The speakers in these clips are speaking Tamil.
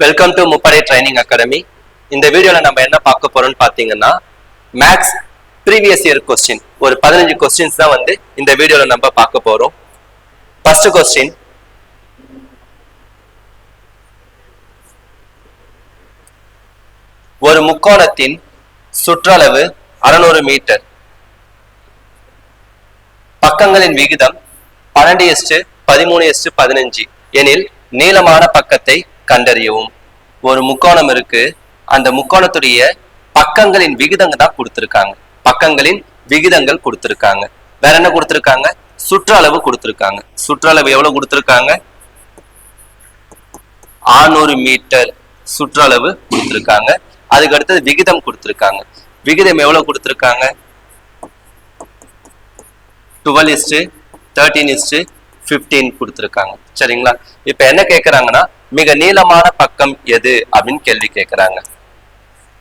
வெல்கம் டு முப்படை ட்ரைனிங் அகாடமி இந்த வீடியோல நம்ம என்ன பார்க்க போறோம்னு பாத்தீங்கன்னா மேக்ஸ் ப்ரீவியஸ் இயர் கொஸ்டின் ஒரு பதினஞ்சு கொஸ்டின்ஸ் தான் வந்து இந்த வீடியோல நம்ம பார்க்க போறோம். ஃபர்ஸ்ட் கொஸ்டின் ஒரு முக்கோணத்தின் சுற்றளவு அறுநூறு மீட்டர். பக்கங்களின் விகிதம் பன்னெண்டு எஸ்டு பதிமூணு எஸ்டு பதினஞ்சு எனில் நீளமான பக்கத்தை கண்டறியவும். ஒரு முக்கோணம் இருக்கு. அந்த முக்கோணத்துடைய பக்கங்களின் விகிதங்க தான் கொடுத்திருக்காங்க. பக்கங்களின் விகிதங்கள் கொடுத்திருக்காங்க. வேற என்ன கொடுத்திருக்காங்க? சுற்றளவு கொடுத்திருக்காங்க. சுற்றளவு எவ்வளவு கொடுத்துருக்காங்க? ஆறுநூறு மீட்டர் சுற்றளவு கொடுத்திருக்காங்க. அதுக்கு அடுத்தது விகிதம் கொடுத்துருக்காங்க. விகிதம் எவ்வளவு கொடுத்துருக்காங்க? Twelve is to thirteen is to fifteen கொடுத்துருக்காங்க. சரிங்களா? இப்போ என்ன கேட்குறாங்கன்னா மிக நீளமான பக்கம் எது அப்படின்னு கேள்வி கேட்குறாங்க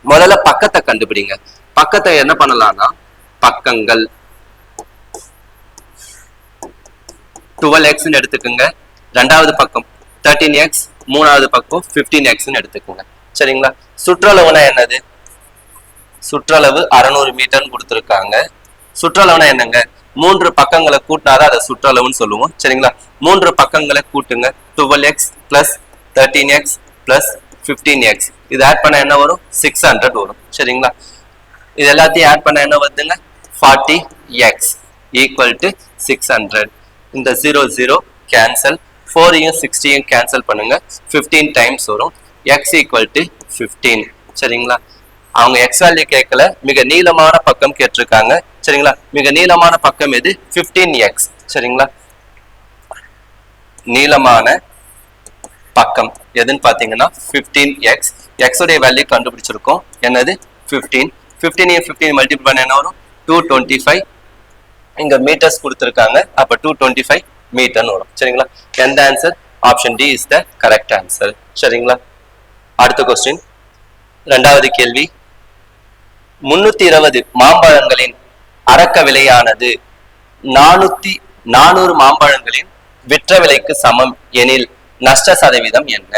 முதல்ல பக்கத்தை கண்டுபிடிங்க. பக்கத்தை என்ன பண்ணலாம்னா பக்கங்கள். டுவெல் எக்ஸ்ன்னு எடுத்துக்கோங்க. ரெண்டாவது பக்கம் தேர்ட்டீன் எக்ஸ் மூணாவது பக்கம் ஃபிஃப்டீன் எக்ஸ்ன்னு எடுத்துக்கோங்க. சரிங்களா? சுற்றளவுனா என்னது? சுற்றளவு அறநூறு மீட்டர்னு கொடுத்துருக்காங்க. சுற்றளவுனா என்னங்க? மூன்று பக்கங்களை கூட்டினாதான் அதை சுற்றளவுன்னு சொல்லுவோம். சரிங்களா? மூன்று பக்கங்களை கூட்டுங்க. Twelve x plus thirteen x plus fifteen x இது ஆட் பண்ண என்ன வரும்? சிக்ஸ் ஹண்ட்ரட் வரும். சரிங்களா? இது எல்லாத்தையும் ஆட் பண்ண என்ன வருதுங்க? Forty x equal to six hundred இந்த ஜீரோ ஜீரோ கேன்சல் ஃபோரையும் சிக்ஸ்டியும் கேன்சல் பண்ணுங்க. ஃபிஃப்டீன் டைம்ஸ் வரும். எக்ஸ் ஈக்குவல் டு ஃபிஃப்டீன் சரிங்களா? அவங்க எக்ஸ் வேல்யூ கேட்கல. மிக நீளமான பக்கம் கேட்டிருக்காங்க. சரிங்களா? மிக நீளமான பக்கம் எது? 15 எக்ஸ் சரிங்களா? நீளமான பக்கம். எதுன்னு பாத்தீங்கன்னா 15 எக்ஸ் எக்ஸ் உடைய வேல்யூ கண்டுபிடிச்சிருக்கோம். என்னது? 15 15 ஃபிஃப்டீன் மல்டிபிள் பண்ண என்ன வரும்? டூ டுவெண்ட்டி ஃபைவ் இங்க மீட்டர்ஸ் கொடுத்துருக்காங்க. அப்ப டூ டுவெண்ட்டி ஃபைவ் மீட்டர்னு வரும். சரிங்களா? எந்த answer option D is the correct answer சரிங்களா? அடுத்த கொஸ்டின் ரெண்டாவது கேள்வி. முன்னூத்தி இருபது மாம்பழங்களின் அறக்க விலையானது. நானூத்தி நானூறு மாம்பழங்களின் விற்ற விலைக்கு சமம் எனில் நஷ்ட சதவீதம் என்ன?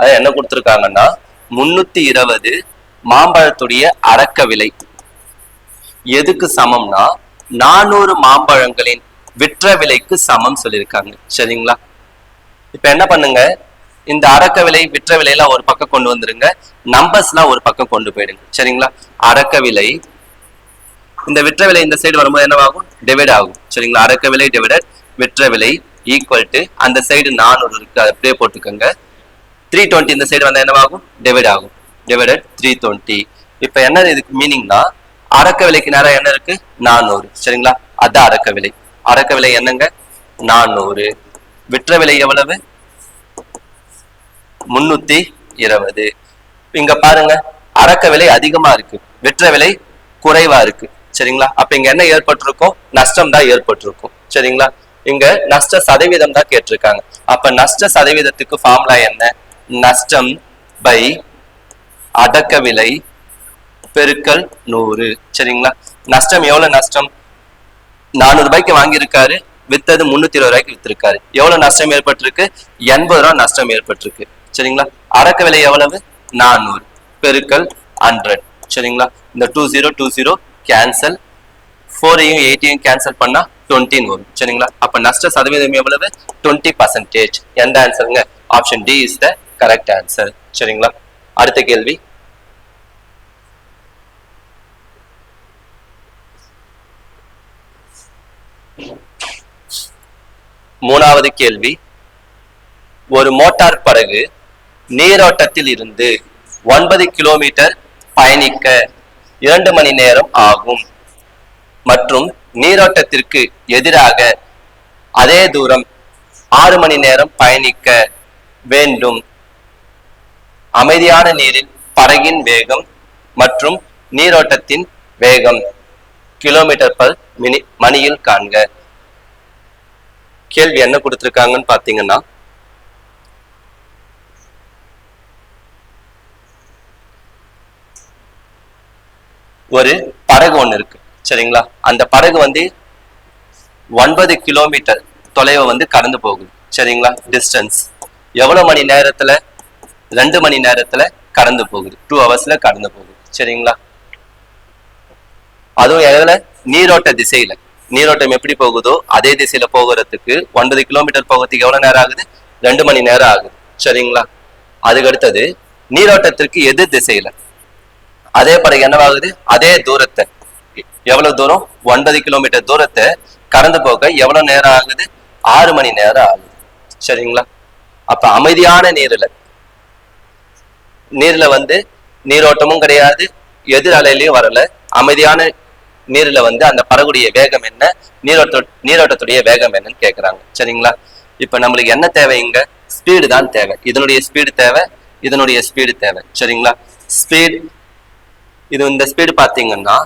அது என்ன கொடுத்துருக்காங்கன்னா முன்னூத்தி இருபது மாம்பழத்துடைய அறக்க விலை. எதுக்கு சமம்னா நானூறு மாம்பழங்களின் விற்ற விலைக்கு சமம் சொல்லியிருக்காங்க. சரிங்களா? இப்ப என்ன பண்ணுங்க? இந்த அறக்க விலை விற்ற விலையெல்லாம் ஒரு பக்கம் கொண்டு வந்துருங்க. நம்பர்ஸ்லாம் ஒரு பக்கம் கொண்டு போயிடுங்க. சரிங்களா? அறக்க விலை இந்த விற்ற விலை இந்த சைடு வரும்போது என்னவாகும்? டிவைட் ஆகும். சரிங்களா? அடக்க விலை டிவைடட் விற்ற விலை ஈக்குவல் டு அந்த சைடு நானூறு இருக்கு. அதை அப்படியே போட்டுக்கோங்க. த்ரீ டுவெண்ட்டி இந்த சைடு வந்தால் என்னவாகும்? டிவைட் ஆகும். டிவைடட் த்ரீ டுவெண்ட்டி இப்போ என்ன இதுக்கு மீனிங்னா அடக்க விலைக்கு நேரம் என்ன இருக்கு? நானூறு. சரிங்களா? அதான் அடக்க விலை. அடக்க விலை என்னங்க? நானூறு. விற்ற விலை எவ்வளவு? முன்னூத்தி இருபது. இங்க பாருங்க. அடக்க விலை அதிகமா இருக்கு. விற்ற விலை குறைவா இருக்கு. சரிங்களா? அப்ப இங்க என்ன ஏற்பட்டிருக்கும் நஷ்டம் தான் ஏற்பட்டிருக்கும். சரிங்களா? இங்க நஷ்ட சதவீதம் தான் கேட்டிருக்காங்க. அப்ப நஷ்ட சதவீதத்துக்கு ஃபார்முலா என்ன? நஷ்டம் பை அடக்க விலை பெருக்கல் நூறு. சரிங்களா? நஷ்டம் எவ்வளவு நஷ்டம்? நானூறு ரூபாய்க்கு வாங்கியிருக்காரு. வித்தது முன்னூத்தி இருபது ரூபாய்க்கு வித்திருக்காரு. எவ்வளவு நஷ்டம் ஏற்பட்டிருக்கு? எண்பது ரூபாய் நஷ்டம் ஏற்பட்டிருக்கு. சரிங்களா? அடக்க விலை எவ்வளவு? நானூறு. பெருக்கல் ஹண்ட்ரட் சரிங்களா? இந்த two zero two zero cancel ஃபோரையும் எயிட்டையும் கேன்சல் பண்ணா டுவெண்ட்டின்னு வரும். சரிங்களா? அப்ப நஷ்ட சதவீதம் எவ்வளவு? டுவெண்ட்டி பர்சன்டேஜ் எந்த ஆன்சருங்க option D is the correct answer சரிங்களா? அடுத்த கேள்வி. மூணாவது கேள்வி. ஒரு மோட்டார் படகு நீரோட்டத்தில் இருந்து ஒன்பது கிலோமீட்டர் பயணிக்க இரண்டு மணி நேரம் ஆகும். மற்றும் நீரோட்டத்திற்கு எதிராக அதே தூரம் ஆறு மணி நேரம் பயணிக்க வேண்டும். அமைதியான நீரில் படகின் வேகம் மற்றும் நீரோட்டத்தின் வேகம் கிலோமீட்டர் பர் மினி மணியில் காண்க. கேள்வி என்ன கொடுத்துருக்காங்கன்னு பார்த்தீங்கன்னா ஒரு படகு ஒண்ணு இருக்கு. சரிங்களா? அந்த படகு வந்து ஒன்பது கிலோமீட்டர் தொலைவை வந்து கடந்து போகுது. சரிங்களா? டிஸ்டன்ஸ் எவ்வளவு மணி நேரத்துல? ரெண்டு மணி நேரத்துல கடந்து போகுது. டூ ஹவர்ஸ்ல கடந்து போகுது. சரிங்களா? அதுவும் எதுல? நீரோட்ட திசையில. நீரோட்டம் எப்படி போகுதோ அதே திசையில போகிறதுக்கு ஒன்பது கிலோமீட்டர் போகிறதுக்கு எவ்வளவு நேரம் ஆகுது? ரெண்டு மணி நேரம் ஆகுது. சரிங்களா? அதுக்கு அடுத்தது நீரோட்டத்திற்கு எதிர் திசையில. அதே பிறகு என்னவாகுது அதே தூரத்தை. எவ்வளவு தூரம்? ஒன்பது கிலோமீட்டர் தூரத்தை. கடந்து போக எவ்வளவு நேரம் ஆகுது? ஆறு மணி நேரம் ஆகுது. சரிங்களா? அப்ப அமைதியான நீர்ல. நீர்ல வந்து நீரோட்டமும் கிடையாது. எதிர் அலையிலையும் வரல. அமைதியான நீர்ல வந்து அந்த பறகுடைய வேகம் என்ன? நீரோட்ட நீரோட்டத்துடைய வேகம் என்னன்னு கேக்குறாங்க. சரிங்களா? இப்ப நம்மளுக்கு என்ன தேவை இங்க? ஸ்பீடு தான் தேவை. இதனுடைய ஸ்பீடு தேவை இதனுடைய ஸ்பீடு தேவை. சரிங்களா? ஸ்பீட் இது இந்த ஸ்பீடு பார்த்தீங்கன்னா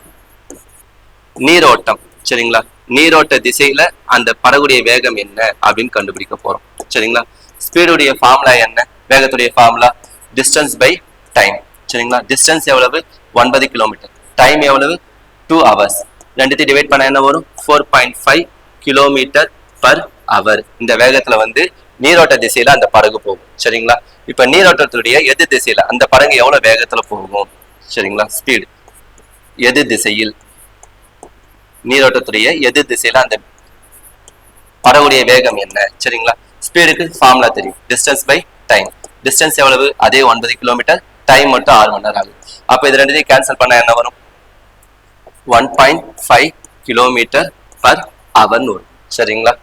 நீரோட்டம் சரிங்களா? நீரோட்ட திசையில அந்த படகுடைய வேகம் என்ன அப்படின்னு கண்டுபிடிக்க போறோம். சரிங்களா? ஸ்பீடுடைய ஃபார்முலா என்ன? வேகத்துடைய ஃபார்முலா டிஸ்டன்ஸ் பை டைம் சரிங்களா? டிஸ்டன்ஸ் எவ்வளவு? ஒன்பது கிலோமீட்டர் டைம் எவ்வளவு? டூ ஹவர்ஸ் ரெண்டுத்தையும் டிவைட் பண்ண என்ன வரும்? Four point five kilometre per hour இந்த வேகத்துல வந்து நீரோட்ட திசையில அந்த படகு போகும். சரிங்களா? இப்ப நீரோட்டத்துடைய எதிர் திசையில அந்த படகு எவ்வளவு வேகத்துல போகும்? சரிங்களா? ஸ்பீடு எதிர் திசையில். நீரோட்டத்துடைய எதிர் திசையில அந்த படகுடைய வேகம் என்ன? சரிங்களா? ஸ்பீடுக்கு ஃபார்முலா தெரியும். டிஸ்டன்ஸ் பை டைம் டிஸ்டன்ஸ் எவ்வளவு? அதே ஒன்பது கிலோமீட்டர் டைம் மட்டும் ஆறு மணி நேரம் ஆகுது. அப்போ இது ரெண்டுத்தையும் கேன்சல் பண்ணால் என்ன வரும்? One point five kilometre per hour நூல் சரிங்களா?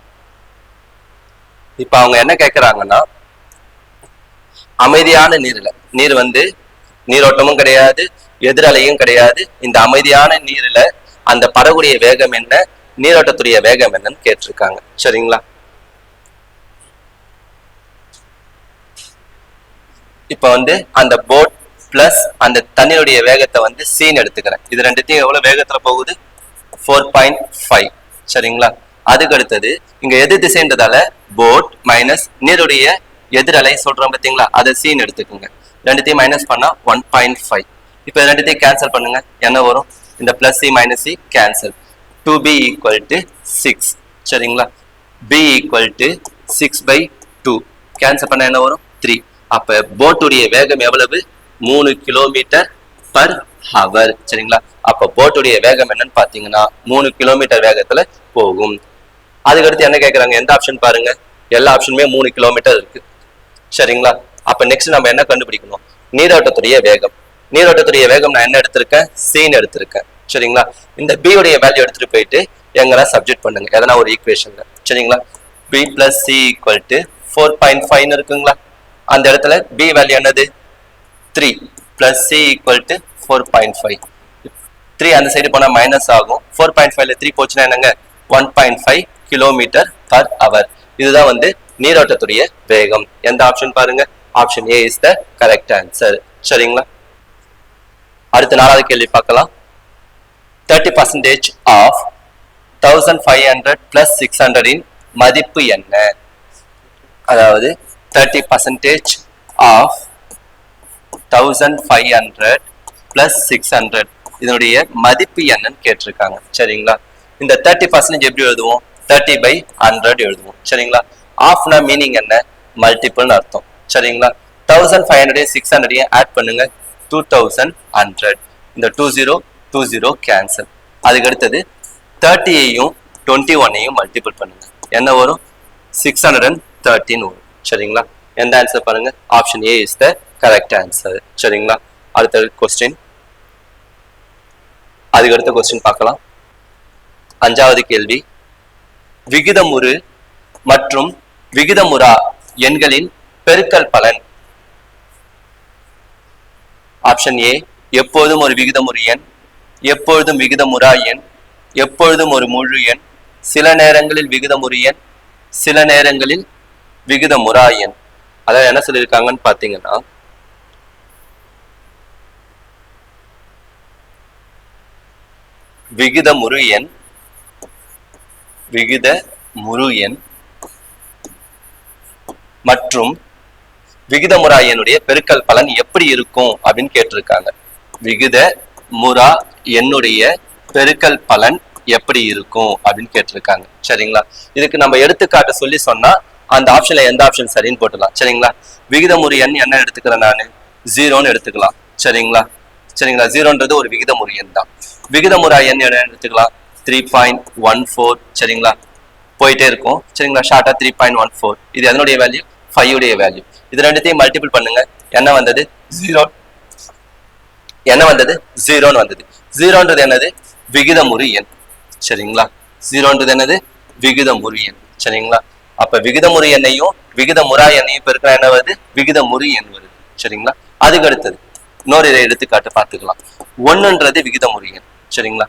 இப்போ அவங்க என்ன கேட்குறாங்கன்னா அமைதியான நீரில் நீர் வந்து நீரோட்டமும் கிடையாது எதிரலையும் கிடையாது. இந்த அமைதியான நீர்ல அந்த படகுடைய வேகம் என்ன? நீரோட்டத்துடைய வேகம் என்னன்னு கேட்டிருக்காங்க. சரிங்களா? இப்ப வந்து அந்த போட் பிளஸ் அந்த தண்ணியுடைய வேகத்தை வந்து சீன் எடுத்துக்கிறேன். இது ரெண்டுத்தையும் எவ்வளவு வேகத்துல போகுது? ஃபோர் பாயிண்ட் ஃபைவ் சரிங்களா? அதுக்கு அடுத்தது இங்க எதிர் திசைன்றதால போட் மைனஸ் நீருடைய எதிரலை சொல்றோம் பாத்தீங்களா? அதை சீன் எடுத்துக்கோங்க. ரெண்டுத்தையும் மைனஸ் பண்ணா ஒன் பாயிண்ட் ஃபைவ் இப்போ ரெண்டுத்தையும் கேன்சல் பண்ணுங்க. என்ன வரும்? இந்த plus C minus C cancel two B equal to six சரிங்களா? B equal to six by two cancel பண்ண என்ன வரும்? த்ரீ அப்போ போட்டுடைய வேகம் எவ்வளவு? மூணு கிலோமீட்டர் பர் ஹவர் சரிங்களா? அப்போ போட்டுடைய வேகம் என்னன்னு பார்த்தீங்கன்னா மூணு கிலோமீட்டர் வேகத்தில் போகும். அதுக்கடுத்து என்ன கேட்குறாங்க எந்த ஆப்ஷன் பாருங்க. எல்லா ஆப்ஷனுமே மூணு கிலோமீட்டர் இருக்கு. சரிங்களா? அப்ப நெக்ஸ்ட் நம்ம என்ன கண்டுபிடிக்கணும்? நீரோட்டத்துடைய வேகம். நீரோட்டத்துடைய வேகம் நான் என்ன எடுத்திருக்கேன்? சீன் எடுத்திருக்கேன். சரிங்களா? இந்த பி உடைய வேல்யூ எடுத்துட்டு போயிட்டு எங்கன்னா சப்ஜெக்ட் பண்ணுங்க. எதனா ஒரு ஈக்குவேஷன்ல சரிங்களா? B plus C equal to four point ஃபைவ்னு இருக்குங்களா? அந்த இடத்துல பி வேல்யூ என்னது? Three plus C equal to four point five three அந்த சைடு போனால் மைனஸ் ஆகும். ஃபோர் பாயிண்ட் ஃபைவ்ல த்ரீ போச்சுன்னா என்னங்க? One point five kilometre per hour இதுதான் வந்து நீரோட்டத்துடைய வேகம். எந்த ஆப்ஷன் பாருங்க? Option A is the correct answer சரிங்களா? அடுத்த நாலாவது கேள்வி பார்க்கலாம். Thirty percentage of thousand five hundred plus six ஹண்ட்ரடின் மதிப்பு என்ன? அதாவது thirty percentage of thousand five hundred plus six hundred இதனுடைய மதிப்பு என்னன்னு கேட்டிருக்காங்க. சரிங்களா? இந்த தேர்ட்டி பர்சன்டேஜ் எப்படி எழுதுவோம்? தேர்ட்டி பை ஹண்ட்ரட் எழுதுவோம். சரிங்களா? ஆஃப்னா மீனிங் என்ன? மல்டிபிள்னு அர்த்தம். சரிங்களா? தௌசண்ட் ஃபைவ் ஹண்ட்ரடையும் சிக்ஸ் ஹண்ட்ரடையும் ஆட் பண்ணுங்க. டூ தௌசண்ட் ஹண்ட்ரட் இந்த two zero two zero cancel அதுக்கு அடுத்தது தேர்ட்டியையும் டுவெண்ட்டி ஒன்னையும் மல்டிபிள் பண்ணுங்க. என்ன வரும்? சிக்ஸ் ஹண்ட்ரட் அண்ட் தேர்ட்டின் வரும். சரிங்களா? எந்த ஆன்சர் பாருங்க? Option A is the correct answer சரிங்களா? அடுத்த கொஸ்டின் அதுக்கு அடுத்த கொஸ்டின் பார்க்கலாம். அஞ்சாவது கேள்வி. விகிதமுறு மற்றும் விகிதமுறா எண்களின் பெருக்கல் பலன். ஆப்ஷன் ஏ எப்போதும் ஒரு விகிதமுறு எண் எப்பொழுதும் விகிதமுறா எண் எப்பொழுதும் ஒரு முழு எண் சில நேரங்களில் விகிதமுறு எண் சில நேரங்களில் விகிதமுறா எண். அதாவது என்ன சொல்லியிருக்காங்கன்னு பார்த்தீங்கன்னா விகித முரு எண் விகித முரு எண் மற்றும் விகிதமுறா பெருக்கல் பலன் எப்படி இருக்கும் அப்படின்னு கேட்டிருக்காங்க. விகித முறா என்னுடைய பெருக்கல் பலன் எப்படி இருக்கும் அப்படின்னு கேட்டிருக்காங்க. சரிங்களா? இதுக்கு நம்ம எடுத்துக்காட்டு சொல்லி சொன்னா அந்த ஆப்ஷன்ல எந்த ஆப்ஷன் சரின்னு போட்டுலாம் சரிங்களா? விகிதமுறை எண் என்ன எடுத்துக்கிறேன் நான்? ஜீரோன்னு எடுத்துக்கலாம். சரிங்களா? சரிங்களா? ஜீரோன்றது ஒரு விகிதமுறை எண் தான். விகிதமுறா எண் என்ன எடுத்துக்கலாம்? த்ரீ பாயிண்ட் ஒன் ஃபோர் சரிங்களா? போயிட்டே இருக்கும். சரிங்களா? ஷார்ட்டா த்ரீ பாயிண்ட் ஒன் ஃபோர் இது எதனுடைய வேல்யூ ஃபைவ் உடைய வேல்யூ இது ரெண்டுத்தையும் மல்டிபிள் பண்ணுங்க. என்ன வந்தது? ஜீரோ என்ன வந்தது? ஜீரோன்னு வந்தது. ஜீரோன்றது என்னது? விகிதமுறி எண். சரிங்களா? ஜீரோன்றது என்னது? விகிதமுறி எண். சரிங்களா? அப்ப விகிதமுறி எண்ணையும் விகிதமுறா எண்ணையும் பெருக்கிற என்ன வருது? விகிதமுறி எண் வருது. சரிங்களா? அதுக்கு அடுத்தது. இன்னொரு இதை எடுத்துக்காட்டு பார்த்துக்கலாம். ஒன்னுன்றது விகிதமுறி எண். சரிங்களா?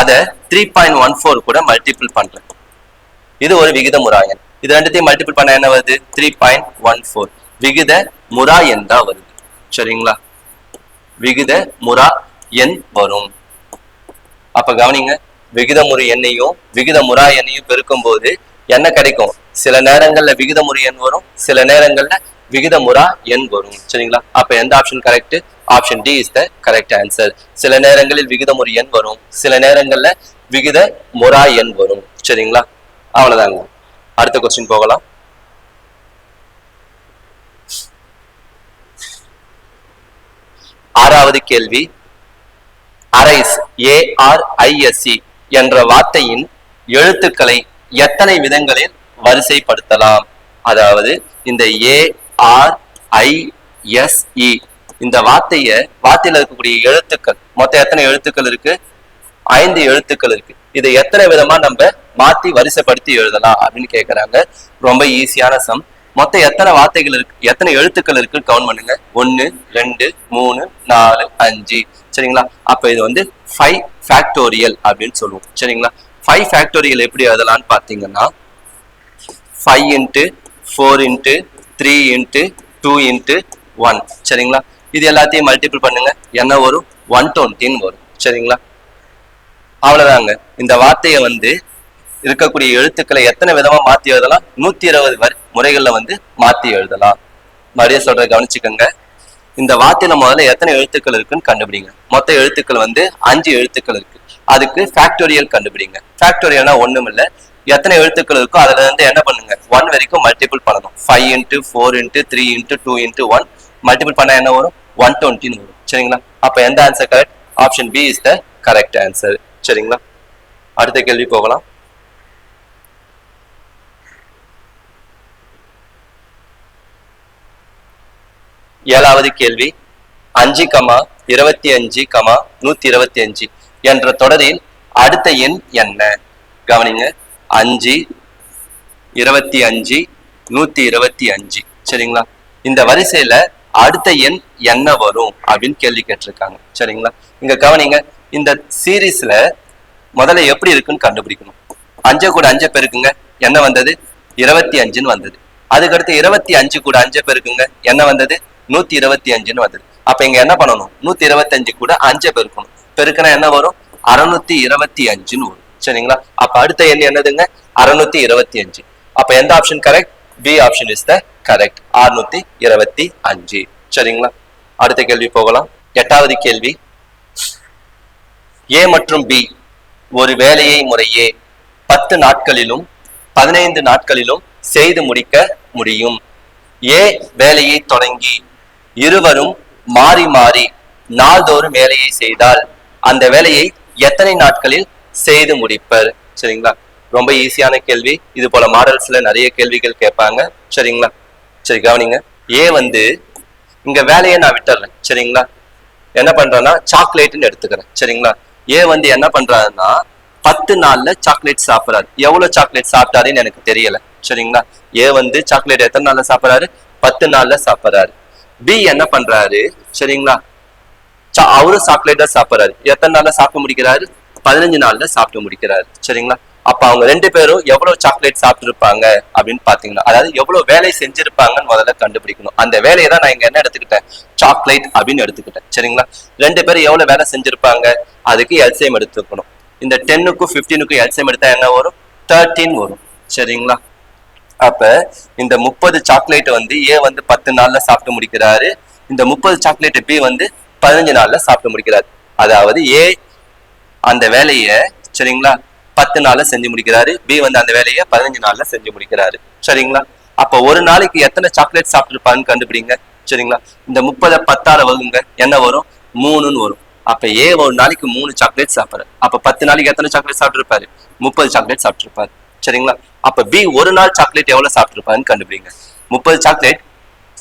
அதை த்ரீ பாயிண்ட் ஒன் ஃபோர் கூட மல்டிபிள் பண்றேன். இது ஒரு விகித முறா எண். இது ரெண்டுத்தையும் மல்டிபிள் பண்ண என்ன வருது? த்ரீ பாயிண்ட் ஒன் ஃபோர் விகித முறா எண் தான் வருது. சரிங்களா? விகித முறா எண் வரும். அப்ப கவனிங்க விகிதமுறு எண்ணையும் விகித முறா எண்ணையும் பெருக்கும் போது என்ன கிடைக்கும்? சில நேரங்கள்ல விகிதமுறு எண் வரும் சில நேரங்கள்ல விகித முறா எண் வரும். சரிங்களா? அப்ப எந்த option correct option D is the correct answer சில நேரங்களில் விகிதமுறு எண் வரும் சில நேரங்கள்ல விகித முறா எண் வரும். சரிங்களா? அவ்வளவுதாங்க. அடுத்த கொஸ்டின் போகலாம். ஆறாவது கேள்வி. அரைஸ் ஏஆர்ஐஎஸ்சி என்ற வார்த்தையின் எழுத்துக்களை எத்தனை விதங்களில் வரிசைப்படுத்தலாம்? அதாவது இந்த A R I S E இந்த வார்த்தைய வார்த்தையில இருக்கக்கூடிய எழுத்துக்கள் மொத்தம் எத்தனை எழுத்துக்கள் இருக்கு? ஐந்து எழுத்துக்கள் இருக்கு. இதை எத்தனை விதமா நம்ம மாத்தி வரிசைப்படுத்தி எழுதலாம் அப்படின்னு கேக்குறாங்க. ரொம்ப ஈஸியான சம் மொத்தம் எத்தனை வார்த்தைகள் இருக்கு? எத்தனை எழுத்துக்கள் இருக்கு? கவுண்ட் பண்ணுங்க. ஒன்னு ரெண்டு மூணு நாலு அஞ்சு. சரிங்களா? அப்ப இது வந்து ஃபைவ் ஃபேக்டோரியல் அப்படின்னு சொல்லுவோம். சரிங்களா? ஃபைவ் ஃபேக்டோரியல் எப்படி எழுதலாம்னு பார்த்தீங்கன்னா five into four into three into two into one சரிங்களா? இது எல்லாத்தையும் மல்டிபிள் பண்ணுங்க. என்ன வரும்? ஒன் டுவெண்ட்டின்னு வரும். சரிங்களா? அவ்வளவுதாங்க. இந்த வார்த்தையை வந்து இருக்கக்கூடிய எழுத்துக்களை எத்தனை விதமா மாத்தி எழுதலாம்? நூத்தி இருபது முறைகள்ல வந்து மாத்தி எழுதலாம். மறுபடியும் சொல்ற கவனிச்சுக்கோங்க. இந்த வார்த்தையில முதல்ல எத்தனை எழுத்துக்கள் இருக்குன்னு கண்டுபிடிங்க. மொத்த எழுத்துக்கள் வந்து அஞ்சு எழுத்துக்கள் இருக்கு. அதுக்கு ஃபேக்டோரியல் கண்டுபிடிங்க. ஃபேக்டோரியல்னா ஒண்ணும் இல்ல எத்தனை எழுத்துக்கள் இருக்கோ அதுல இருந்து என்ன பண்ணுங்க? ஒன் வரைக்கும் மல்டிபிள் பண்ணணும். Five into four into three into two into one multiple பண்ணா என்ன வரும்? ஒன் டுவெண்ட்டின்னு வரும். சரிங்களா? அப்ப எந்த answer correct option B is the correct answer சரிங்களா? அடுத்த கேள்வி போகலாம். ஏழாவது கேள்வி. அஞ்சு கமா இருபத்தி அஞ்சு கமா நூத்தி இருபத்தி அஞ்சு என்ற தொடரில் அடுத்த எண் என்ன? கவனிங்க. அஞ்சு இருபத்தி அஞ்சு நூத்தி இருபத்தி அஞ்சு. சரிங்களா? இந்த வரிசையில அடுத்த எண் என்ன வரும் அப்படின்னு கேள்வி கேட்டிருக்காங்க. சரிங்களா? இங்க கவனிங்க. இந்த சீரீஸ்ல முதல்ல எப்படி இருக்குன்னு கண்டுபிடிக்கணும். அஞ்சு கூட அஞ்சு பேருக்குங்க. என்ன வந்தது? இருபத்தி அஞ்சுன்னு வந்தது. அதுக்கடுத்து இருபத்தி அஞ்சு கூட அஞ்சு பேருக்குங்க. என்ன வந்தது? நூத்தி இருபத்தி அஞ்சுன்னு வந்தது அப்ப இங்க என்ன பண்ணணும்? நூத்தி இருபத்தி அஞ்சு கூட அஞ்சை பெருக்கணும். பெருக்கினா என்ன வரும்? அறுநூத்தி இருபத்தி அஞ்சுன்னு வரும். சரிங்களா? அப்ப அடுத்த எண் என்னதுங்க? அறுநூத்தி இருபத்தி அஞ்சு. அப்ப எந்த option correct B option is the correct அறுநூத்தி இருபத்தி அஞ்சு. சரிங்களா? அடுத்த கேள்வி போகலாம். எட்டாவது கேள்வி. ஏ மற்றும் பி ஒரு வேலையை முறையே பத்து நாட்களிலும் பதினைந்து நாட்களிலும் செய்து முடிக்க முடியும். ஏ வேலையை தொடங்கி இருவரும் மாறி மாறி நாள்தோறும் வேலையை செய்தால் அந்த வேலையை எத்தனை நாட்களில் செய்து முடிப்பர்? சரிங்களா? ரொம்ப ஈஸியான கேள்வி. இது போல மாடல்ஸ்ல நிறைய கேள்விகள் கேட்பாங்க. சரிங்களா? சரி கவனிங்க. ஏ வந்து இங்க வேலையை நான் விட்டுறேன். சரிங்களா? என்ன பண்றேன்னா சாக்லேட்னு எடுத்துக்கிறேன். சரிங்களா? ஏ வந்து என்ன பண்றாருன்னா பத்து நாள்ல சாக்லேட் சாப்பிட்றாரு. எவ்வளவு சாக்லேட் சாப்பிட்டாருன்னு எனக்கு தெரியல. சரிங்களா? ஏ வந்து சாக்லேட் எத்தனை நாள்ல சாப்பிட்றாரு? பத்து நாள்ல சாப்பிட்றாரு. பி என்ன பண்றாரு? சரிங்களா? சா- அவரும் சாக்லேட் தான் சாப்பிடுறாரு. எத்தனை நாள்ல சாப்பிட்டு முடிக்கிறாரு? பதினஞ்சு நாள்ல சாப்பிட்டு முடிக்கிறாரு. சரிங்களா? அப்ப அவங்க ரெண்டு பேரும் எவ்வளவு சாக்லேட் சாப்பிட்டுருப்பாங்க அப்படின்னு பாத்தீங்கன்னா அதாவது எவ்வளவு வேலை செஞ்சிருப்பாங்கன்னு முதல்ல கண்டுபிடிக்கணும். அந்த வேலையை தான் நான் இங்க என்ன எடுத்துக்கிட்டேன்? சாக்லேட் அப்படின்னு எடுத்துக்கிட்டேன். சரிங்களா? ரெண்டு பேரும் எவ்வளவு வேலை செஞ்சிருப்பாங்க? அதுக்கு எல்சிஎம் எடுத்துக்கணும். இந்த டென்னுக்கும் ஃபிஃப்டீனுக்கும் எல்சிஎம் எடுத்தா என்ன வரும்? தேர்ட்டீன் வரும். சரிங்களா? அப்ப இந்த முப்பது சாக்லேட் வந்து ஏ வந்து பத்து நாள்ல சாப்பிட்டு முடிக்கிறாரு. இந்த முப்பது சாக்லேட் பி வந்து பதினஞ்சு நாள்ல சாப்பிட்டு முடிக்கிறாரு. அதாவது ஏ அந்த வேலைய சரிங்களா பத்து நாள்ல செஞ்சு முடிக்கிறாரு. பி வந்து அந்த வேலையை பதினஞ்சு நாள்ல செஞ்சு முடிக்கிறாரு. சரிங்களா? அப்ப ஒரு நாளைக்கு எத்தனை சாக்லேட் சாப்பிட்டுருப்பான்னு கண்டுபிடிங்க. சரிங்களா? இந்த முப்பதை பத்தால வகுங்க. என்ன வரும்? மூணுன்னு வரும். அப்ப ஏ ஒரு நாளைக்கு மூணு சாக்லேட் சாப்பிடுறாரு. அப்ப பத்து நாளைக்கு எத்தனை சாக்லேட் சாப்பிட்டுருப்பாரு? முப்பது சாக்லேட் சாப்பிட்டுருப்பாரு. சரிங்களா? அப்ப பி ஒரு நாள் சாக்லேட் எவ்வளவு சாப்பிட்டுருப்பாங்கன்னு கண்டுபிடிங்க. முப்பது சாக்லேட்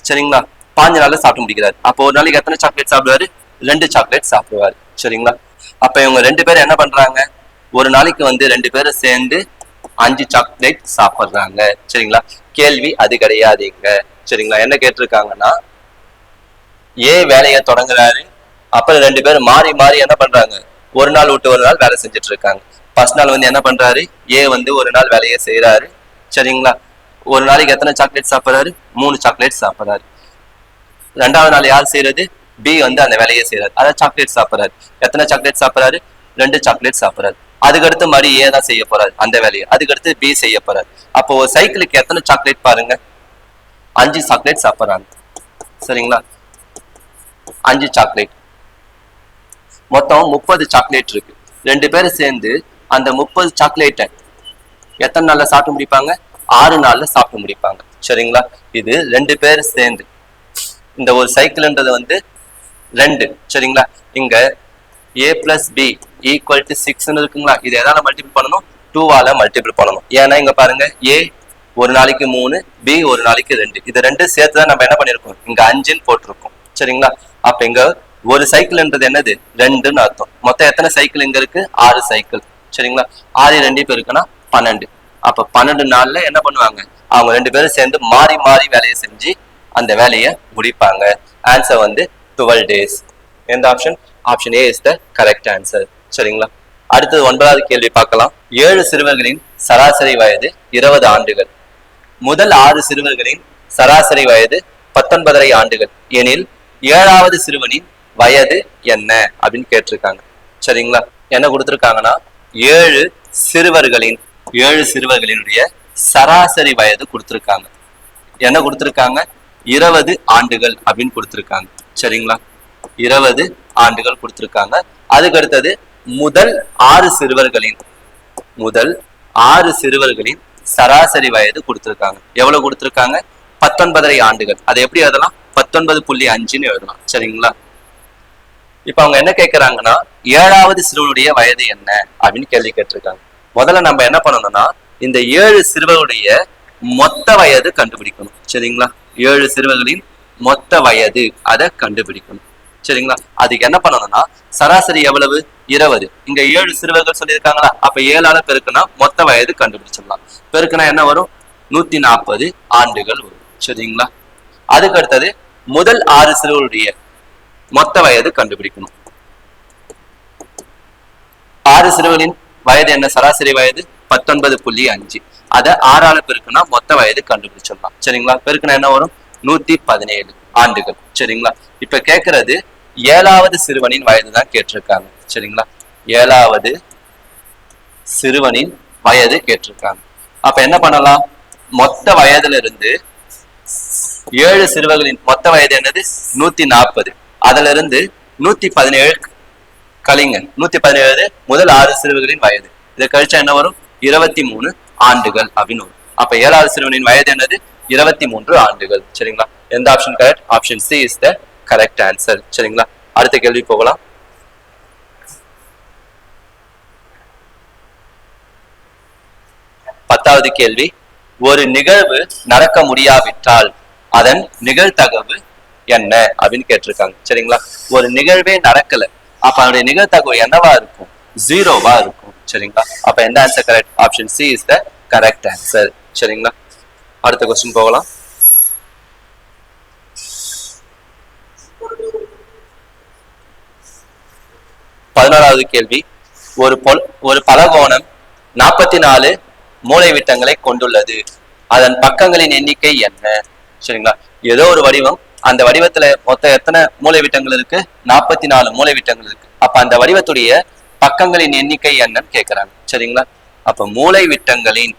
சரிங்களா? பாஞ்சு நாள்ல சாப்பிட்டு முடிக்கிறாரு. அப்போ ஒரு நாளைக்கு எத்தனை சாக்லேட் சாப்பிடுவாரு? ரெண்டு சாக்லேட் சாப்பிடுவாரு. சரிங்களா? அப்ப இவங்க ரெண்டு பேரும் என்ன பண்றாங்க? ஒரு நாளைக்கு வந்து ரெண்டு பேரும் சேர்ந்து அஞ்சு சாக்லேட் சாப்பிடுறாங்க. சரிங்களா? கேள்வி அது கிடையாதுங்க. சரிங்களா? என்ன கேட்டிருக்காங்கன்னா ஏ வேலையை தொடங்குறாரு? அப்புறம் ரெண்டு பேரும் மாறி மாறி என்ன பண்றாங்க? ஒரு நாள் விட்டு ஒரு நாள் வேலை செஞ்சுட்டு இருக்காங்க. ஃபர்ஸ்ட் நாள் வந்து என்ன பண்றாரு? ஏ வந்து ஒரு நாள் வேலையை செய்யறாரு சரிங்களா? ஒரு நாளைக்கு எத்தனை சாக்லேட் சாப்பிட்றாரு? மூணு சாக்லேட் சாப்பிட்றாரு. ரெண்டாவது நாள் யார் செய்யறது பி வந்து அந்த வேலையை செய்யறாரு அதாவது சாக்லேட் சாப்பிட்றாரு. எத்தனை சாக்லேட் சாப்பிட்றாரு? ரெண்டு சாக்லேட் சாப்பிட்றாரு. அதுக்கடுத்து மறுபடி ஏ தான் செய்ய போறாரு அந்த வேலையை. அதுக்கடுத்து பி செய்ய போறாரு. அப்போ ஒரு சைக்கிளுக்கு எத்தனை சாக்லேட் பாருங்க. அஞ்சு சாக்லேட் சாப்பிட்றாங்க. சரிங்களா? அஞ்சு சாக்லேட் மொத்தம் முப்பது சாக்லேட் இருக்கு. ரெண்டு பேரும் சேர்ந்து அந்த முப்பது சாக்லேட்டை எத்தனை நாள்ல சாப்பிட்டு முடிப்பாங்க? ஆறு நாள்ல சாப்பிட்டு முடிப்பாங்க. சரிங்களா? இது ரெண்டு பேர் சேர்ந்து. இந்த ஒரு சைக்கிள்ன்றது வந்து ரெண்டு. சரிங்களா? இங்க A plus B equal to சிக்ஸ்னு இருக்குங்களா? இது எதால மல்டிபிள் பண்ணணும்? டூவால மல்டிபிள் பண்ணணும். ஏன்னா இங்க பாருங்க ஏ ஒரு நாளைக்கு மூணு பி ஒரு நாளைக்கு ரெண்டு. இது ரெண்டு சேர்த்து தான் நம்ம என்ன பண்ணிருக்கோம்? இங்க அஞ்சுன்னு போட்டிருக்கோம். சரிங்களா? அப்ப இங்க ஒரு சைக்கிள்ன்றது என்னது? ரெண்டுன்னு அர்த்தம். மொத்தம் எத்தனை சைக்கிள் இங்க இருக்கு? ஆறு சைக்கிள் சரிங்களா? ஆறு ரெண்டு பேருக்குன்னா பன்னெண்டு. அப்ப பன்னெண்டு நாள்ல என்ன பண்ணுவாங்க? அவங்க ரெண்டு பேரும் சேர்ந்து மாறி மாறி வேலையை செஞ்சு அந்த வேலையை முடிப்பாங்க. ஆன்சர் வந்து டுவெல் டேஸ் எந்த option option A is the correct answer சரிங்களா? அடுத்தது ஒன்பதாவது கேள்வி பார்க்கலாம். ஏழு சிறுவர்களின் சராசரி வயது இருபது ஆண்டுகள். முதல் ஆறு சிறுவர்களின் சராசரி வயது பத்தொன்பதரை ஆண்டுகள். எனில் ஏழாவது சிறுவனின் வயது என்ன? அப்படின்னு கேட்டிருக்காங்க. சரிங்களா? என்ன கொடுத்துருக்காங்கன்னா ஏழு சிறுவர்களின் ஏழு சிறுவர்களினுடைய சராசரி வயது கொடுத்துருக்காங்க. என்ன கொடுத்துருக்காங்க? இருபது ஆண்டுகள் அப்படின்னு கொடுத்துருக்காங்க. சரிங்களா? இருபது ஆண்டுகள் கொடுத்துருக்காங்க. அதுக்கு அடுத்தது முதல் ஆறு சிறுவர்களின் முதல் ஆறு சிறுவர்களின் சராசரி வயது கொடுத்துருக்காங்க. எவ்வளவு கொடுத்துருக்காங்க? பத்தொன்பதரை ஆண்டுகள். அதை எப்படி எழுதலாம்? பத்தொன்பது புள்ளி அஞ்சுன்னு எழுதலாம். சரிங்களா? இப்ப அவங்க என்ன கேக்குறாங்கன்னா ஏழாவது சிறுவனுடைய வயது என்ன? அப்படின்னு கேள்வி கேட்டிருக்காங்க. முதல்ல நம்ம என்ன பண்ணணும்னா இந்த ஏழு சிறுவனுடைய மொத்த வயது கண்டுபிடிக்கணும். சரிங்களா? ஏழு சிறுவர்களின் மொத்த வயது அதை கண்டுபிடிக்கணும். சரிங்களா? அதுக்கு என்ன பண்ணணும்னா சராசரி எவ்வளவு? இருபது. இங்க ஏழு சிறுவர்கள் சொல்லியிருக்காங்களா? அப்ப ஏழால பெருக்குனா மொத்த வயது கண்டுபிடிச்சிடலாம். பெருக்குனா என்ன வரும்? நூத்தி நாற்பது ஆண்டுகள் வரும். சரிங்களா? அதுக்கு அடுத்தது முதல் ஆறு சிறுவருடைய மொத்த வயது கண்டுபிடிக்கணும். ஆறு சிறுவர்களின் வயது என்ன? சராசரி வயது பத்தொன்பது புள்ளி அஞ்சு. அதை ஆறால பெருக்குனா மொத்த வயது கண்டுபிடிச்சிடலாம் சரிங்களா? பெருக்குனா என்ன வரும்? நூத்தி பதினேழு ஆண்டுகள். சரிங்களா? இப்ப கேக்குறது ஏழாவது சிறுவனின் வயது தான் கேட்டிருக்காங்க. சரிங்களா? ஏழாவது சிறுவனின் வயது கேட்டிருக்காங்க. அப்ப என்ன பண்ணலாம்? மொத்த வயதுல இருந்து ஏழு சிறுவர்களின் மொத்த வயது என்னது? நூத்தி நாற்பது. அதுல இருந்து நூத்தி பதினேழு கலிங்கன் நூத்தி பதினேழு முதல் ஆறு சிறுவர்களின் வயது. இதை கழிச்சா என்ன வரும்? இருபத்தி மூணு ஆண்டுகள் அப்படின்னு வரும். அப்ப ஏழாவது சிறுவனின் வயது என்னது? இருபத்தி மூன்று ஆண்டுகள். சரிங்களா? எந்த option correct option C is the correct answer சரிங்களா? அடுத்த கேள்வி போகலாம். பத்தாவது கேள்வி. ஒரு நிகழ்வு நடக்க முடியாவிட்டால் அதன் நிகழ்தகவு என்ன அப்படின்னு கேட்டிருக்காங்க. சரிங்களா? ஒரு நிகழ்வே நடக்கல. அப்ப அதனுடைய நிகழ்த்தகவு என்னவா இருக்கும்? ஜீரோவா இருக்கும். சரிங்களா? அப்ப எந்த answer correct option C is the correct answer சரிங்களா? அடுத்த கொஸ்டின் போகலாம். பதினோராவது கேள்வி. ஒரு பொல் ஒரு பலகோணம் நாற்பத்தி நாலு மூளை விட்டங்களை கொண்டுள்ளது. அதன் பக்கங்களின் எண்ணிக்கை என்ன? சரிங்களா? ஏதோ ஒரு வடிவம் அந்த வடிவத்துல மொத்தம் எத்தனை மூலைவிட்டங்கள் இருக்கு? நாற்பத்தி நாலு மூலைவிட்டங்கள் இருக்கு. அப்ப அந்த வடிவத்துடைய பக்கங்களின் எண்ணிக்கை என்னன்னு கேக்குறாங்க. சரிங்களா? அப்ப மூலைவிட்டங்களின்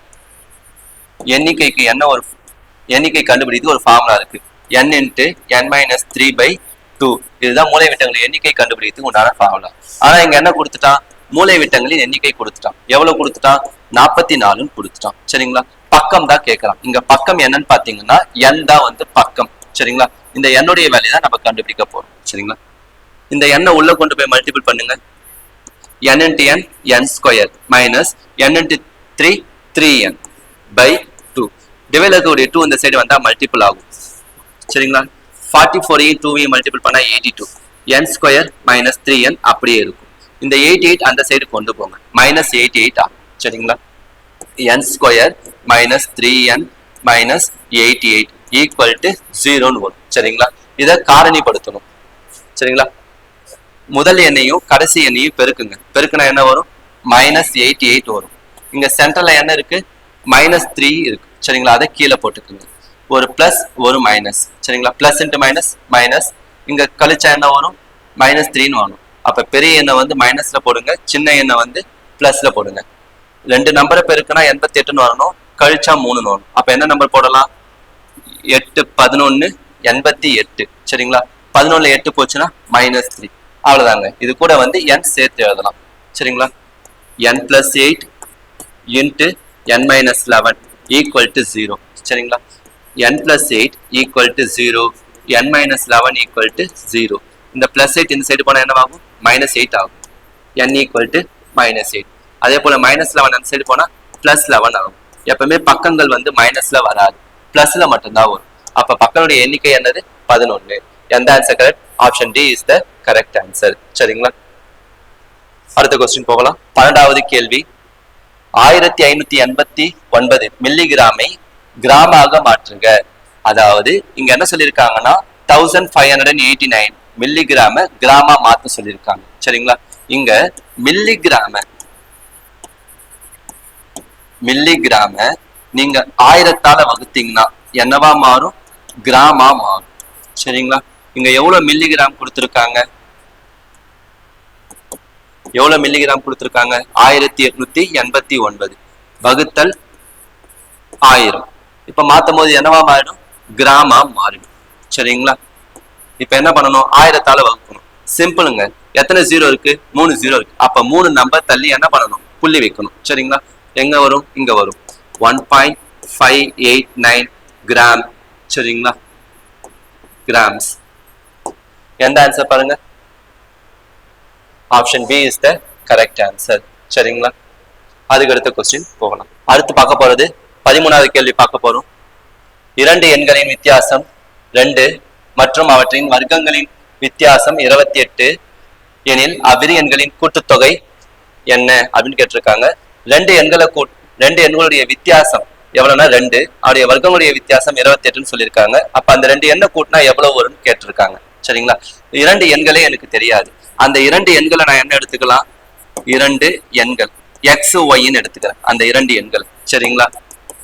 எண்ணிக்கைக்கு என்ன ஒரு எண்ணிக்கை கண்டுபிடித்து ஒரு ஃபார்முலா இருக்கு. N into N minus three by two இதுதான் மூலைவிட்டங்களின் எண்ணிக்கை கண்டுபிடித்து உண்டான ஃபார்முலா ஆனா இங்க என்ன கொடுத்துட்டான்? மூலைவிட்டங்களின் எண்ணிக்கை கொடுத்துட்டான். எவ்வளவு கொடுத்துட்டான்? நாற்பத்தி நாலுன்னு கொடுத்துட்டான். சரிங்களா? பக்கம் தான் கேட்கறான் இங்க பக்கம் என்னன்னு பாத்தீங்கன்னா என் தான் வந்து பக்கம். சரிங்களா? இந்த எண்ணுடைய வேல்யூ தான் நம்ம கண்டுபிடிக்க போறோம். சரிங்களா? இந்த எண்ணை உள்ள கொண்டு போய் மல்டிபிள் பண்ணுங்க. N N N N square minus N into three three N by two divide இருக்கக்கூடிய டூ இந்த சைடு வந்தால் மல்டிபிள் ஆகும். சரிங்களா? ஃபார்ட்டி ஃபோரையும் டூவையும் மல்டிபிள் பண்ணால் eighty two N square minus three N அப்படியே இருக்கும். இந்த எயிட்டி எயிட் அந்த சைடு கொண்டு போங்க. மைனஸ் எயிட்டி எயிட் ஆகும் சரிங்களா? N square minus three N minus eighty eight equal to ஜீரோன்னு வரும். சரிங்களா? இதை காரணிப்படுத்தணும். சரிங்களா? முதல் எண்ணையும் கடைசி எண்ணையும் பெருக்குங்க. பெருக்குனா என்ன வரும்? மைனஸ் எயிட்டி எயிட் வரும். இங்க சென்டர்ல என்ன இருக்கு? மைனஸ் த்ரீ இருக்கு. சரிங்களா? அதை கீழே போட்டுக்குங்க. ஒரு பிளஸ் ஒரு மைனஸ் சரிங்களா? பிளஸ் இன்ட்டு மைனஸ் மைனஸ் இங்க கழிச்சா என்ன வரும்? மைனஸ் த்ரீன்னு வரும். அப்ப பெரிய எண்ணை வந்து மைனஸ்ல போடுங்க. சின்ன எண்ணை வந்து பிளஸ்ல போடுங்க. ரெண்டு நம்பரை பெருக்குனா எண்பத்தி எட்டுன்னு வரணும். கழிச்சா மூணுன்னு வரும் அப்ப என்ன நம்பர் போடலாம்? எட்டு பதினொன்னு எண்பத்தி எட்டு. சரிங்களா? பதினொன்னு எட்டு போச்சுன்னா மைனஸ் த்ரீ அவ்வளவுதாங்க. இது கூட வந்து n சேர்த்து எழுதலாம். சரிங்களா? n plus eight into N minus eleven equal to zero சரிங்களா? n plus eight equal to zero N minus eleven equal to zero இந்த பிளஸ் எயிட் இந்த சைடு போனால் என்னவாகும்? மைனஸ் எயிட் ஆகும். n equal to minus eight அதே போல் மைனஸ் லெவன் அந்த சைடு போனால் ப்ளஸ் லெவன் ஆகும். எப்பவுமே பக்கங்கள் வந்து மைனஸில் வராது. பிளஸ்ல மட்டும்தான் வரும். அப்ப பக்கங்களுடைய எண்ணிக்கை என்னது? பதினொன்னு. எந்த answer correct option D is the correct answer சரிங்களா? அடுத்த கொஸ்டின் போகலாம். பன்னெண்டாவது கேள்வி. ஆயிரத்தி ஐநூத்தி எண்பத்தி ஒன்பது மில்லிகிராமை கிராமாக மாற்றுங்க. அதாவது இங்க என்ன சொல்லியிருக்காங்கன்னா thousand five hundred and eighty nine மில்லிகிராம கிராமா மாத்த சொல்லியிருக்காங்க. சரிங்களா? இங்க மில்லிகிராம மில்லிகிராம நீங்க ஆயிரத்தால வகுத்தீங்கன்னா என்னவா மாறும்? கிராமா மாறும். சரிங்களா? இங்க எவ்வளவு மில்லிகிராம் கொடுத்துருக்காங்க? எவ்வளவு மில்லிகிராம் கொடுத்துருக்காங்க? ஆயிரத்தி எட்நூத்தி எண்பத்தி ஒன்பது. வகுத்தல் ஆயிரம். இப்ப மாத்தும் போது என்னவா மாறிடும்? கிராமா மாறிடும். சரிங்களா? இப்ப என்ன பண்ணணும்? ஆயிரத்தால வகுக்கணும். சிம்பிளுங்க. எத்தனை ஜீரோ இருக்கு? மூணு ஜீரோ இருக்கு. அப்ப மூணு நம்பர் தள்ளி என்ன பண்ணணும்? புள்ளி வைக்கணும். சரிங்களா? எங்க வரும்? இங்க வரும். One point five eight nine gram சரிங்களா? கிராம்ஸ் எந்த ஆன்சர் பாருங்க? Option B is the correct answer சரிங்களா? அதுக்கு அடுத்த கொஸ்டின் போகலாம். அடுத்து பார்க்க போறது பதிமூணாவது கேள்வி பார்க்க போறோம். இரண்டு எண்களின் வித்தியாசம் ரெண்டு மற்றும் அவற்றின் வர்க்கங்களின் வித்தியாசம் இருபத்தி எட்டு. எனில் அவ்விரு எண்களின் கூட்டுத்தொகை என்ன அப்படின்னு கேட்டிருக்காங்க. ரெண்டு எண்களை கூட் ரெண்டு எண்களுடைய வித்தியாசம் எவ்வளவுனா ரெண்டு. அவருடைய வர்க்கங்களுடைய வித்தியாசம் இருபத்தி எட்டுன்னு சொல்லியிருக்காங்க. அப்ப அந்த ரெண்டு எண்ணை கூட்டினா எவ்வளவு வரும்னு கேட்டிருக்காங்க. சரிங்களா? இரண்டு எண்களே எனக்கு தெரியாது. அந்த இரண்டு எண்களை நான் என்ன எடுத்துக்கலாம்? இரண்டு எண்கள். எக்ஸ் ஒய்ன்னு எடுத்துக்கிறேன். அந்த இரண்டு எண்கள். சரிங்களா?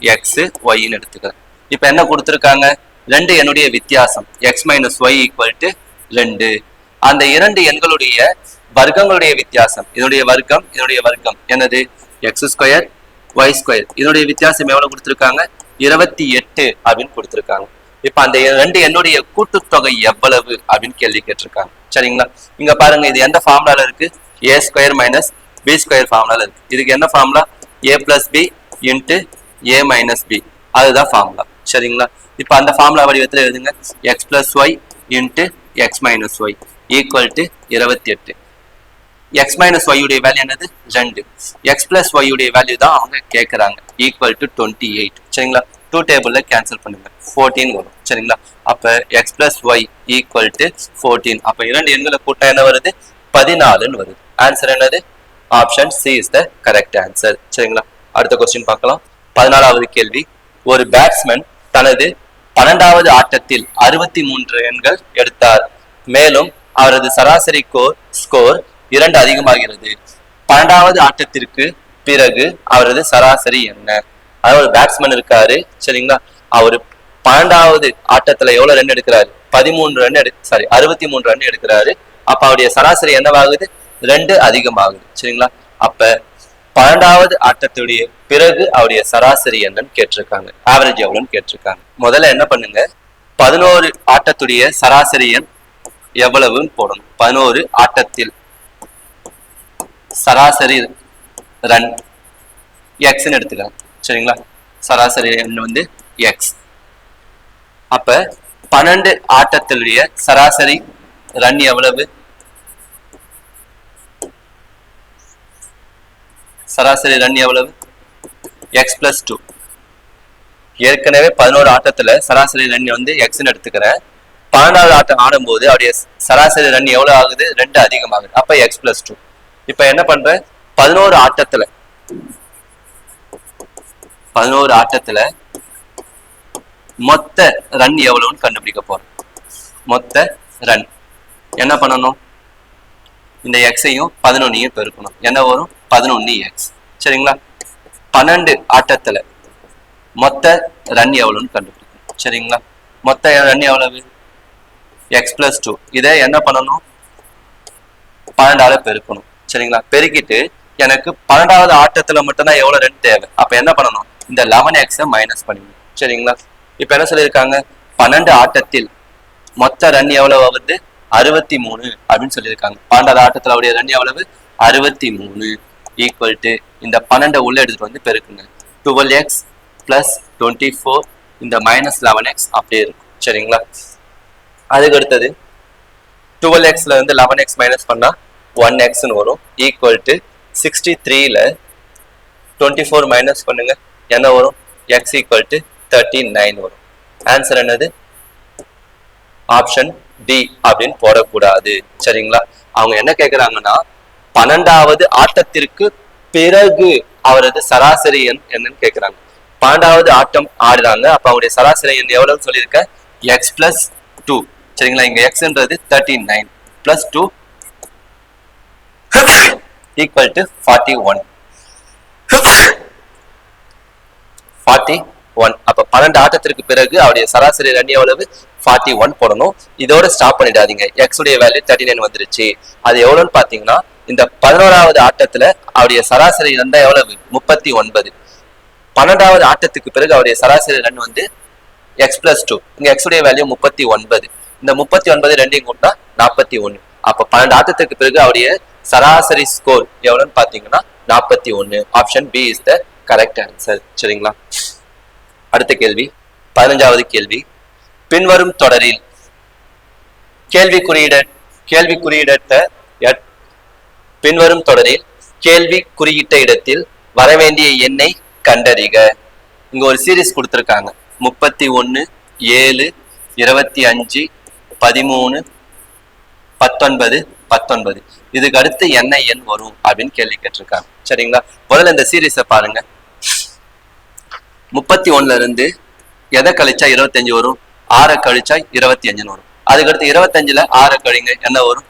எக்ஸ் ஒய்ன்னு எடுத்துக்கிறேன். இப்ப என்ன கொடுத்துருக்காங்க? ரெண்டு எண்ணுடைய வித்தியாசம். X minus Y equal to ரெண்டு. அந்த இரண்டு எண்களுடைய வர்க்கங்களுடைய வித்தியாசம். இதனுடைய வர்க்கம் இதனுடைய வர்க்கம். என்னது? எக்ஸ் ஸ்கொயர் ஒய் ஸ்கொயர் இதனுடைய வித்தியாசம் எவ்வளவு கொடுத்துருக்காங்க? இருபத்தி எட்டு அப்படின்னு கொடுத்துருக்காங்க. இப்ப அந்த ரெண்டு என்னுடைய கூட்டுத்தொகை எவ்வளவு அப்படின்னு கேள்வி கேட்டிருக்காங்க. சரிங்களா? இங்க பாருங்க இது எந்த ஃபார்முலால இருக்கு? A square minus B square ஃபார்முலால இருக்கு. இதுக்கு என்ன formula A plus B into A minus B அதுதான் ஃபார்முலா சரிங்களா? இப்ப அந்த ஃபார்முலா வடிவத்துல எழுதுங்க. X plus Y into X minus Y equal to இருபத்தி எட்டு. எக்ஸ் மைனஸ் ஒய்யுடைய வேல்யூ என்னது? ரெண்டு. எக்ஸ் பிளஸ் ஒய்யுடைய வேல்யூ தான் அவங்க கேட்குறாங்க ஈக்குவல் டு டுவெண்ட்டி எயிட் சரிங்களா டூ டேபிள்ல கேன்சல் பண்ணுங்க. ஃபோர்டீன் வரும். சரிங்களா? அப்ப X plus Y equal to fourteen அப்ப இரண்டு எண்களை கூட்டம் என்ன வருது? பதினாலுன்னு வருது. ஆன்சர் என்னது? Option C is the correct answer சரிங்களா? அடுத்த கொஸ்டின் பார்க்கலாம். பதினாலாவது கேள்வி. ஒரு பேட்ஸ்மேன் தனது பன்னெண்டாவது ஆட்டத்தில் அறுபத்தி மூன்று எண்கள் எடுத்தார். மேலும் அவரது சராசரி கோர் ஸ்கோர் இரண்டு அதிகமாகிறது. பன்னெண்டாவது ஆட்டத்திற்கு பிறகு அவரது சராசரி என்ன? அதாவது ஒரு பேட்ஸ்மேன் இருக்காரு. சரிங்களா? அவரு பன்னெண்டாவது ஆட்டத்துல எவ்வளவு ரன் எடுக்கிறாரு? பதிமூணு ரன் எடு சாரி அறுபத்தி மூணு ரன் எடுக்கிறாரு. அப்ப அவருடைய சராசரி என்னவாகுது? ரெண்டு அதிகமாகுது. சரிங்களா? அப்ப பன்னெண்டாவது ஆட்டத்துடைய பிறகு அவருடைய சராசரி என்னன்னு கேட்டிருக்காங்க. ஆவரேஜ் எவ்வளோன்னு கேட்டிருக்காங்க. முதல்ல என்ன பண்ணுங்க? பதினோரு ஆட்டத்துடைய சராசரி எண் எவ்வளவுன்னு போடணும். பதினோரு ஆட்டத்தில் சராசரி ரன் எக்ஸ்ன்னு எடுத்துக்கலாம். சரிங்களா? சராசரி ரன் வந்து எக்ஸ் அப்போ பன்னெண்டு ஆட்டத்தினுடைய சராசரி ரன் எவ்வளவு? சராசரி ரன் எவ்வளவு? எக்ஸ் பிளஸ் டூ ஏற்கனவே பதினோரு ஆட்டத்தில் சராசரி ரன் வந்து எக்ஸ்ன்னு எடுத்துக்கிறேன் பன்னெண்டாவது ஆட்டம் ஆடும்போது அவருடைய சராசரி ரன் எவ்வளோ ஆகுது? ரெண்டு அதிகமாகுது. அப்போ எக்ஸ் பிளஸ் டூ இப்ப என்ன பண்றேன் பதினோரு ஆட்டத்துல. பதினோரு ஆட்டத்துல மொத்த ரன் எவ்வளவுன்னு கண்டுபிடிக்க போறோம். மொத்த ரன் என்ன பண்ணணும்? இந்த எக்ஸையும் பதினொன்னையும் பெருக்கணும். என்ன வரும்? பதினொன்னு எக்ஸ் சரிங்களா? பன்னெண்டு ஆட்டத்துல மொத்த ரன் எவ்வளவுன்னு கண்டுபிடிக்கணும். சரிங்களா? மொத்த ரன் எவ்வளவு? எக்ஸ் பிளஸ் டூ இதை என்ன பண்ணணும்? பன்னெண்டால பெருக்கணும். சரிங்களா? பெருக்கிட்டு எனக்கு பன்னெண்டாவது ஆட்டத்துல மட்டும்தான் எவ்வளவு ரன் தேவை. அப்ப என்ன பண்ணணும்? இந்த லெவன் எக்ஸை மைனஸ் பண்ணிடணும் சரிங்களா? இப்ப என்ன சொல்லியிருக்காங்க? பன்னெண்டு ஆட்டத்தில் மொத்த ரன் எவ்வளவு வருது அறுபத்தி மூணு அப்படின்னு சொல்லியிருக்காங்க. பன்னெண்டாவது ஆட்டத்துல அவருடைய ரன் எவ்வளவு? அறுபத்தி மூணு. ஈக்குவல் டு இந்த பன்னெண்டை உள்ள எடுத்துட்டு வந்து பெருக்குங்க. Twelve X plus twenty four இந்த மைனஸ் லெவன் எக்ஸ் அப்படியே இருக்கும். சரிங்களா? அதுக்கு அடுத்தது டுவெல் எக்ஸ்ல இருந்து லெவன் எக்ஸ் மைனஸ் பண்ணா ஒன் எக்ஸ்னு வரும். ஈக்குவல் டு சிக்ஸ்டி த்ரீல டுவெண்ட்டி ஃபோர் மைனஸ் பண்ணுங்க. என்ன வரும்? X equal to thirty nine வரும். ஆன்சர் என்னது? ஆப்ஷன் டி அப்படின்னு போடக்கூடாது. சரிங்களா? அவங்க என்ன கேட்குறாங்கன்னா பன்னெண்டாவது ஆட்டத்திற்கு பிறகு அவரது சராசரி எண் என்னன்னு கேட்குறாங்க பன்னெண்டாவது ஆட்டம் ஆடுறாங்க. அப்போ அவருடைய சராசரி எண் எவ்வளவு சொல்லியிருக்க? எக்ஸ் பிளஸ் டூ சரிங்களா? இங்கே எக்ஸ்ன்றது thirty nine plus two equal to forty one forty one அப்போ பன்னெண்டு ஆட்டத்திற்கு பிறகு அவருடைய சராசரி ரன் எவ்வளவு? ஃபார்ட்டி ஒன் போடணும். இதோட ஸ்டாப் பண்ணிடாதீங்க. எக்ஸ் உடைய வேல்யூ தேர்ட்டி நைன் வந்துருச்சு. அது எவ்வளோன்னு பார்த்தீங்கன்னா இந்த பதினோராவது ஆட்டத்தில் அவருடைய சராசரி ரன் தான் எவ்வளவு? முப்பத்தி ஒன்பது. பன்னெண்டாவது ஆட்டத்துக்கு பிறகு அவருடைய சராசரி ரன் வந்து எக்ஸ் பிளஸ் டூ இங்கே எக்ஸ் வேல்யூ முப்பத்தி ஒன்பது. இந்த முப்பத்தி ஒன்பது ரெண்டையும் கூட்டினா நாற்பத்தி ஒன்று அப்போ பன்னெண்டு ஆட்டத்துக்கு பிறகு அவருடைய சராசரி ஸ்கோர் எவ்வளவுன்னு பாத்தீங்கன்னா நாற்பத்தி ஒன்னு option B is the correct answer சரிங்களா? அடுத்த கேள்வி. பதினஞ்சாவது கேள்வி. பின்வரும் தொடரில் கேள்வி குறியிட கேள்வி குறியிடத்த எட்- பின்வரும் தொடரில் கேள்வி குறியிட்ட இடத்தில் வரவேண்டிய எண்ணை கண்டறிக. இங்க ஒரு சீரிஸ் கொடுத்துருக்காங்க. முப்பத்தி ஒன்று ஏழு இருபத்தி அஞ்சு பதிமூணு பத்தொன்பது பத்தொன்பது. இதுக்கு அடுத்து என்ன எண் வரும் அப்படின்னு கேள்வி கேட்டிருக்காங்க. சரிங்களா? முதல்ல இந்த சீரீஸை பாருங்க. முப்பத்தி ஒண்ணுல இருந்து எதை கழிச்சா இருபத்தஞ்சு வரும்? ஆறை கழிச்சா இருபத்தி அஞ்சுன்னு வரும். அதுக்கடுத்து இருபத்தஞ்சுல ஆறை கழிங்க என்ன வரும்?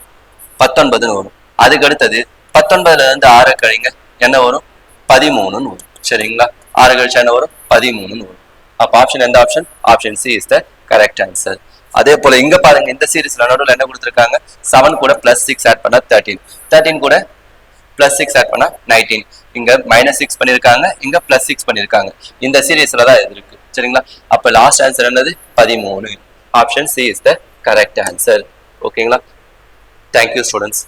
பத்தொன்பதுன்னு வரும். அதுக்கு அடுத்தது பத்தொன்பதுல இருந்து ஆறை கழிங்க என்ன வரும்? பதிமூணுன்னு வரும். சரிங்களா? ஆறு கழிச்சா என்ன வரும்? பதிமூணுன்னு வரும். அப்ப ஆப்ஷன் எந்த option option C is the correct answer அதே போல இங்க பாருங்க இந்த சீரீஸ்ல நடுவில் என்ன கொடுத்துருக்காங்க? செவன் கூட பிளஸ் சிக்ஸ் ஆட் பண்ணா தேர்ட்டீன் தேர்ட்டீன் கூட பிளஸ் சிக்ஸ் ஆட் பண்ணா நைன்டீன் இங்க மைனஸ் சிக்ஸ் பண்ணிருக்காங்க இங்க பிளஸ் சிக்ஸ் பண்ணிருக்காங்க. இந்த சீரீஸ்ல தான் இது இருக்கு. சரிங்களா? அப்ப லாஸ்ட் ஆன்சர் என்னது? பதிமூணு. Option C is the correct answer ஓகேங்களா தேங்க்யூ ஸ்டூடெண்ட்ஸ்